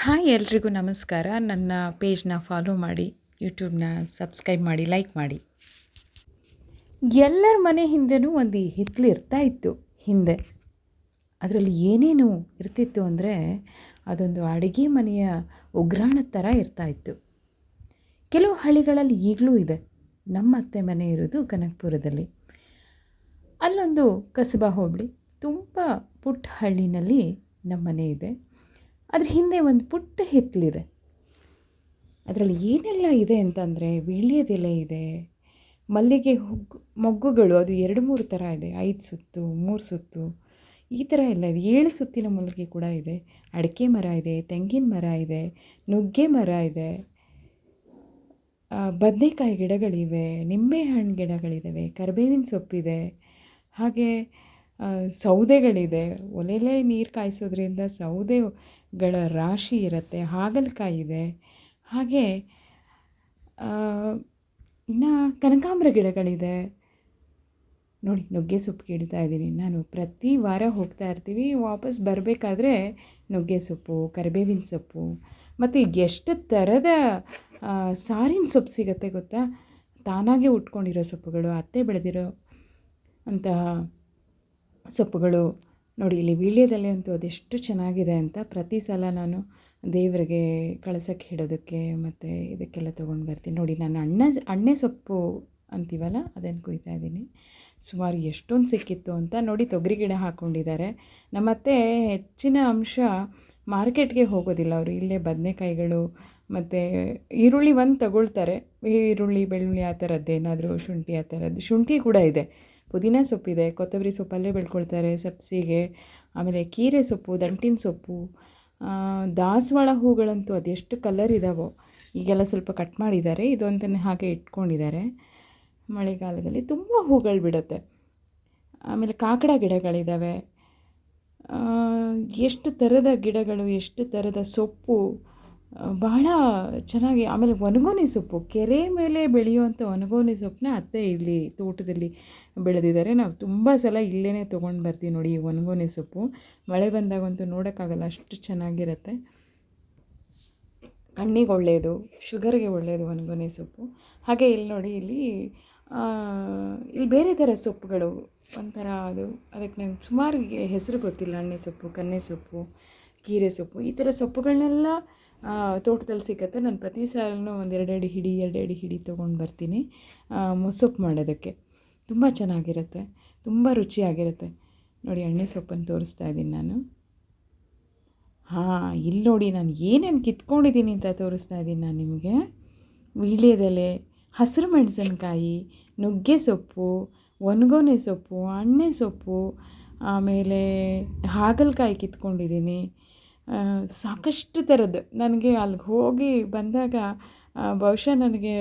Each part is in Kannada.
ಹಾಯ್ ಎಲ್ರಿಗೂ ನಮಸ್ಕಾರ. ನನ್ನ ಪೇಜ್ನ ಫಾಲೋ ಮಾಡಿ ಯೂಟ್ಯೂಬ್ನ ಸಬ್ಸ್ಕ್ರೈಬ್ ಮಾಡಿ ಲೈಕ್ ಮಾಡಿ. ಎಲ್ಲರ ಮನೆ ಹಿಂದೆನೂ ಒಂದು ಹಿತ್ತಲು ಇರ್ತಾ ಇತ್ತು ಹಿಂದೆ. ಅದರಲ್ಲಿ ಏನೇನು ಇರ್ತಿತ್ತು ಅಂದರೆ ಅದೊಂದು ಅಡುಗೆ ಮನೆಯ ಉಗ್ರಾಣ ಥರ ಇರ್ತಾ ಇತ್ತು. ಕೆಲವು ಹಳ್ಳಿಗಳಲ್ಲಿ ಈಗಲೂ ಇದೆ. ನಮ್ಮ ಅತ್ತೆ ಮನೆ ಇರೋದು ಕನಕಪುರದಲ್ಲಿ. ಅಲ್ಲೊಂದು ಕಸಬಾ ಹೋಬಳಿ. ತುಂಬ ಪುಟ್ಟ ಹಳ್ಳಿನಲ್ಲಿ ನಮ್ಮ ಮನೆ ಇದೆ. ಅದ್ರ ಹಿಂದೆ ಒಂದು ಪುಟ್ಟ ಹಿತ್ತಲಿದೆ. ಅದರಲ್ಲಿ ಏನೆಲ್ಲ ಇದೆ ಅಂತಂದರೆ ವೀಳ್ಯದೆಲೆ ಇದೆ, ಮಲ್ಲಿಗೆ ಹುಗ್ಗು, ಮೊಗ್ಗುಗಳು, ಅದು ಎರಡು ಮೂರು ಥರ ಇದೆ. ಐದು ಸುತ್ತು, ಮೂರು ಸುತ್ತು, ಈ ಥರ ಎಲ್ಲ ಇದೆ. ಏಳು ಸುತ್ತಿನ ಮಲ್ಲಿಗೆ ಕೂಡ ಇದೆ. ಅಡಿಕೆ ಮರ ಇದೆ, ತೆಂಗಿನ ಮರ ಇದೆ, ನುಗ್ಗೆ ಮರ ಇದೆ ಬದನೆಕಾಯಿ ಗಿಡಗಳಿವೆ, ನಿಂಬೆಹಣ್ಣು ಗಿಡಗಳಿದ್ದಾವೆ ಕರಿಬೇವಿನ ಸೊಪ್ಪಿದೆ, ಹಾಗೆ ಸೌದೆಗಳಿದೆ. ಒಲೆಲೇ ನೀರು ಕಾಯಿಸೋದ್ರಿಂದ ಸೌದೆಗಳ ರಾಶಿ ಇರುತ್ತೆ ಹಾಗಲಕಾಯಿ ಇದೆ ಹಾಗೆ ಇನ್ನು ಕನಕಾಂಬರ ಗಿಡಗಳಿದೆ. ನೋಡಿ, ನುಗ್ಗೆ ಸೊಪ್ಪು ಗಿಡ್ತಾ ಇದ್ದೀನಿ. ನಾನು ಪ್ರತಿ ವಾರ ಹೋಗ್ತಾ ಇರ್ತೀವಿ. ವಾಪಸ್ ಬರಬೇಕಾದ್ರೆ ನುಗ್ಗೆ ಸೊಪ್ಪು, ಕರಿಬೇವಿನ ಸೊಪ್ಪು, ಮತ್ತು ಎಷ್ಟು ಥರದ ಸಾರಿನ ಸೊಪ್ಪು ಸಿಗುತ್ತೆ ಗೊತ್ತಾ? ತಾನಾಗೆ ಉಟ್ಕೊಂಡಿರೋ ಸೊಪ್ಪುಗಳು, ಅತ್ತೆ ಬೆಳೆದಿರೋ ಅಂತಹ ಸೊಪ್ಪುಗಳು ನೋಡಿ ಇಲ್ಲಿ ವೀಳ್ಯದೆಲೆ ಅಂತೂ ಅದೆಷ್ಟು ಚೆನ್ನಾಗಿದೆ ಅಂತ ಪ್ರತಿ ಸಲ ನಾನು ದೇವರಿಗೆ ಕಳಸಕ್ಕೆ ಹಿಡೋದಕ್ಕೆ ಮತ್ತು ಇದಕ್ಕೆಲ್ಲ ತೊಗೊಂಡು ಬರ್ತೀನಿ. ನೋಡಿ ನಾನು ಅಣ್ಣ ಅಣ್ಣೆ ಸೊಪ್ಪು ಅಂತೀವಲ್ಲ ಅದನ್ನು ಕುಯ್ತಾ ಇದ್ದೀನಿ. ಸುಮಾರು ಎಷ್ಟೊಂದು ಸಿಕ್ಕಿತ್ತು ಅಂತ ನೋಡಿ ತೊಗರಿ ಗಿಡ ಹಾಕ್ಕೊಂಡಿದ್ದಾರೆ ನಮ್ಮತ್ತೆ ಹೆಚ್ಚಿನ ಅಂಶ ಮಾರ್ಕೆಟ್ಗೆ ಹೋಗೋದಿಲ್ಲ ಅವರು. ಇಲ್ಲೇ ಬದನೆಕಾಯಿಗಳು ಮತ್ತು ಈರುಳ್ಳಿ ಒಂದು ತಗೊಳ್ತಾರೆ. ಈರುಳ್ಳಿ, ಬೆಳ್ಳುಳ್ಳಿ ಆ ಥರದ್ದೇನಾದರೂ ಶುಂಠಿ ಆ ಥರದ್ದು ಶುಂಠಿ ಕೂಡ ಇದೆ. ಪುದೀನ ಸೊಪ್ಪಿದೆ ಕೊತ್ತಂಬರಿ ಸೊಪ್ಪಲ್ಲೇ ಬೆಳ್ಕೊಳ್ತಾರೆ, ಸಬ್ಸಿಗೆ, ಆಮೇಲೆ ಕೀರೆ ಸೊಪ್ಪು, ದಂಟಿನ ಸೊಪ್ಪು ದಾಸವಾಳ ಹೂಗಳಂತೂ ಅದೆಷ್ಟು ಕಲರ್ ಇದ್ದಾವೋ ಈಗೆಲ್ಲ ಸ್ವಲ್ಪ ಕಟ್ ಮಾಡಿದ್ದಾರೆ, ಇದೊಂದನ್ನು ಹಾಗೆ ಇಟ್ಕೊಂಡಿದ್ದಾರೆ. ಮಳೆಗಾಲದಲ್ಲಿ ತುಂಬ ಹೂಗಳು ಬಿಡುತ್ತೆ. ಆಮೇಲೆ ಕಾಕಡ ಗಿಡಗಳಿದ್ದಾವೆ ಎಷ್ಟು ಥರದ ಗಿಡಗಳು, ಎಷ್ಟು ಥರದ ಸೊಪ್ಪು ಬಹಳ ಚೆನ್ನಾಗಿ, ಆಮೇಲೆ ಒಣಗೊನೆ ಸೊಪ್ಪು, ಕೆರೆ ಮೇಲೆ ಬೆಳೆಯುವಂಥ ಒಣಗೊನೆ ಸೊಪ್ಪನ್ನ ಅತ್ತೆ ಇಲ್ಲಿ ತೋಟದಲ್ಲಿ ಬೆಳೆದಿದ್ದಾರೆ. ನಾವು ತುಂಬ ಸಲ ಇಲ್ಲೇ ತೊಗೊಂಡು ಬರ್ತೀವಿ ನೋಡಿ ಈ ಒಣಗೊನೆ ಸೊಪ್ಪು. ಮಳೆ ಬಂದಾಗಂತೂ ನೋಡೋಕ್ಕಾಗಲ್ಲ, ಅಷ್ಟು ಚೆನ್ನಾಗಿರುತ್ತೆ. ಕಣ್ಣಿಗೆ ಒಳ್ಳೆಯದು ಶುಗರ್ಗೆ ಒಳ್ಳೆಯದು ಒಣಗೊನೆ ಸೊಪ್ಪು. ಹಾಗೆ ಇಲ್ಲಿ ನೋಡಿ, ಇಲ್ಲಿ ಇಲ್ಲಿ ಬೇರೆ ಥರ ಸೊಪ್ಪುಗಳು ಒಂಥರ ಅದು, ಅದಕ್ಕೆ ನಂಗೆ ಸುಮಾರು ಹೆಸರು ಗೊತ್ತಿಲ್ಲ ಅಣ್ಣೆ ಸೊಪ್ಪು, ಕನ್ನೆ ಸೊಪ್ಪು. ಕೀರೆ ಸೊಪ್ಪು. ಈ ಥರ ಸೊಪ್ಪುಗಳನ್ನೆಲ್ಲ ತೋಟದಲ್ಲಿ ಸಿಗುತ್ತೆ ನಾನು ಪ್ರತಿ ಸಾಲೂ ಒಂದು ಎರಡು ಅಡಿ ಹಿಡಿ ಎರಡು ಹಿಡಿ ತೊಗೊಂಡು ಬರ್ತೀನಿ ಸೊಪ್ಪು ಮಾಡೋದಕ್ಕೆ. ತುಂಬ ಚೆನ್ನಾಗಿರುತ್ತೆ. ತುಂಬ ರುಚಿಯಾಗಿರುತ್ತೆ. ನೋಡಿ, ಎಣ್ಣೆ ಸೊಪ್ಪನ್ನು ತೋರಿಸ್ತಾ ಇದ್ದೀನಿ ನಾನು. ಹಾಂ ಇಲ್ಲಿ ನೋಡಿ, ನಾನು ಏನೇನು ಕಿತ್ಕೊಂಡಿದ್ದೀನಿ ಅಂತ ತೋರಿಸ್ತಾ ಇದ್ದೀನಿ ನಾನು ನಿಮಗೆ. ವೀಳ್ಯದೆಲೆ, ಹಸಿರು ಮೆಣಸಿನ್ಕಾಯಿ, ನುಗ್ಗೆ ಸೊಪ್ಪು, ಒಣಗೊನೆ ಸೊಪ್ಪು, ಅಣ್ಣೆ ಸೊಪ್ಪು ಆಮೇಲೆ ಹಾಗಲಕಾಯಿ ಕಿತ್ಕೊಂಡಿದ್ದೀನಿ. ಸಾಕಷ್ಟು ಥರದ್ದು ನನಗೆ ಅಲ್ಲಿಗೆ ಹೋಗಿ ಬಂದಾಗ ಬಹುಶಃ ನನಗೆ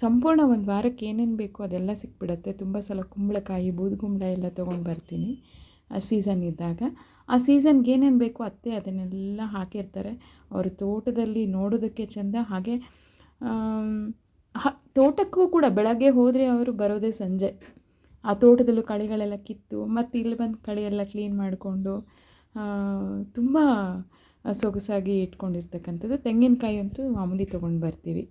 ಸಂಪೂರ್ಣ ಒಂದು ವಾರಕ್ಕೆ ಏನೇನು ಬೇಕೋ ಅದೆಲ್ಲ ಸಿಕ್ಬಿಡುತ್ತೆ. ತುಂಬ ಸಲ ಕುಂಬಳಕಾಯಿ ಬೂದುಗುಂಬಳ ಎಲ್ಲ ತೊಗೊಂಡು ಬರ್ತೀನಿ. ಆ ಸೀಸನ್ ಇದ್ದಾಗ. ಆ ಸೀಸನ್ಗೆ ಏನೇನು ಬೇಕೋ ಅತ್ತೆ ಅದನ್ನೆಲ್ಲ ಹಾಕಿರ್ತಾರೆ. ಅವ್ರ ತೋಟದಲ್ಲಿ ನೋಡೋದಕ್ಕೆ ಚೆಂದ. ಹಾಗೆ ತೋಟಕ್ಕೂ ಕೂಡ ಬೆಳಗ್ಗೆ ಹೋದರೆ ಅವರು ಬರೋದೇ ಸಂಜೆ. ಆ ತೋಟದಲ್ಲೂ ಕಳೆಗಳೆಲ್ಲ ಕಿತ್ತು, ಮತ್ತು ಇಲ್ಲಿ ಬಂದು ಕಳೆಯೆಲ್ಲ ಕ್ಲೀನ್ ಮಾಡಿಕೊಂಡು ತುಂಬ ಸೊಗಸಾಗಿ ಇಟ್ಕೊಂಡಿರ್ತಕ್ಕಂಥದ್ದು. ತೆಂಗಿನಕಾಯಿ ಅಂತೂ ಮಾಮೂಲಿ ತೊಗೊಂಡು ಬರ್ತೀವಿ.